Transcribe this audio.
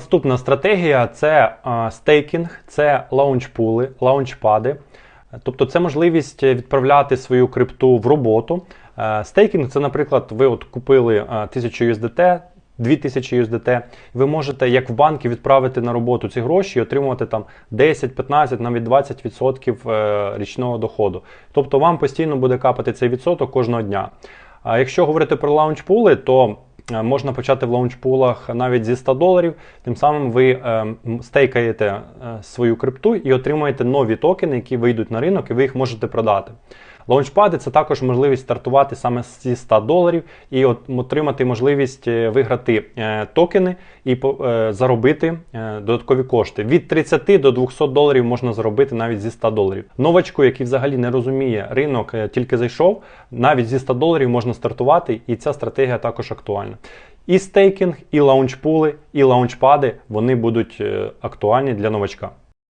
Наступна стратегія це е, стейкінг, це лаунчпули, лаунчпади. Тобто це можливість відправляти свою крипту в роботу. Е, Стейкінг це, наприклад, ви от купили е, 1000 USDT, 2000 USDT, ви можете, як в банки, відправити на роботу ці гроші і отримувати там 10, 15, навіть 20% е, річного доходу. Тобто вам постійно буде капати цей відсоток кожного дня. А якщо говорити про лаунчпули, то можна почати в лаунчпулах навіть зі 100 доларів. Тим самим ви е, стейкаєте е, свою крипту і отримуєте нові токени, які вийдуть на ринок, і ви їх можете продати. Лаунчпади це також можливість стартувати саме зі 100 доларів і от отримати можливість е, виграти е, токени і е, заробити додаткові кошти. Від 30 до 200 доларів можна заробити навіть зі 100 доларів. Новачку, який взагалі не розуміє ринок, тільки зайшов, навіть зі 100 доларів можна стартувати, і ця стратегія також актуальна. І стейкінг, і лаунчпули, і лаунчпади вони будуть актуальні для новачка.